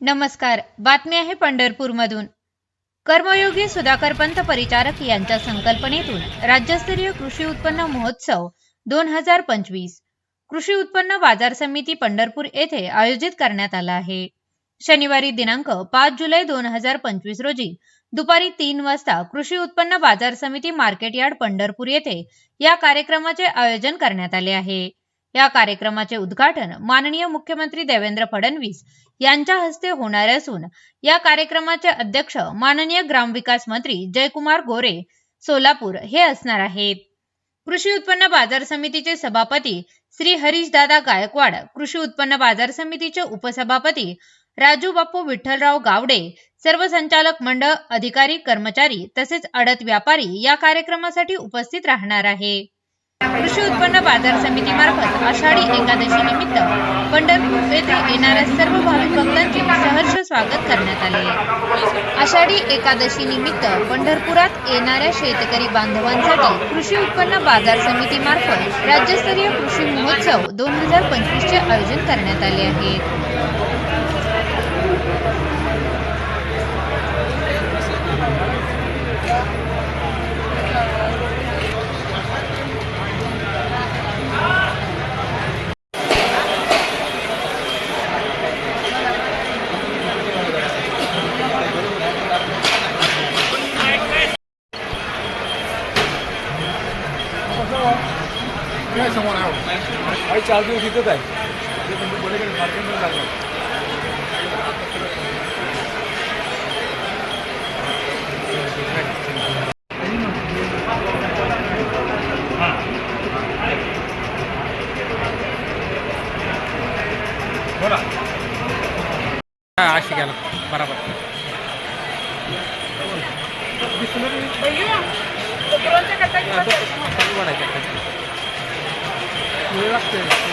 नमस्कार बातमी आहे पंढरपूरमधून. कर्मयोगी सुधाकर पंत परिचारक यांच्या संकल्पनेतून राज्यस्तरीय कृषी उत्पन्न महोत्सव दोन हजार पंचवीस. कृषी उत्पन्न बाजार समिती पंढरपूर येथे आयोजित करण्यात आला आहे. शनिवारी दिनांक पाच जुलै दोन हजार पंचवीस रोजी दुपारी तीन वाजता कृषी उत्पन्न बाजार समिती मार्केट यार्ड पंढरपूर येथे या कार्यक्रमाचे आयोजन करण्यात आले आहे. या कार्यक्रमाचे उद्घाटन माननीय मुख्यमंत्री देवेंद्र फडणवीस यांच्या हस्ते होणार असून या कार्यक्रमाचे अध्यक्ष माननीय ग्रामविकास मंत्री जयकुमार गोरे सोलापूर हे असणार आहेत. कृषी उत्पन्न बाजार समितीचे सभापती श्री हरीशदादा गायकवाड कृषी उत्पन्न बाजार समितीचे उपसभापती राजू बापू विठ्ठलराव गावडे सर्व संचालक मंडळ अधिकारी कर्मचारी तसेच अडत व्यापारी या कार्यक्रमासाठी उपस्थित राहणार आहे. कृषी उत्पन्न बाजार समितीमार्फत आषाढी एकादशी निमित्त पंढरपूर येथे येणाऱ्या सर्व भाविक भक्तांचे सहर्ष स्वागत करण्यात आले आषाढी एकादशी निमित्त पंढरपुरात येणाऱ्या शेतकरी बांधवांसाठी कृषी उत्पन्न बाजार समितीमार्फत राज्यस्तरीय कृषी महोत्सव दोन हजार पंचवीस चे आयोजन करण्यात आले आहे. काय समोर आहे काही चार दिवस इथंच आहे बोला हा गेला बरोबर 迷惑て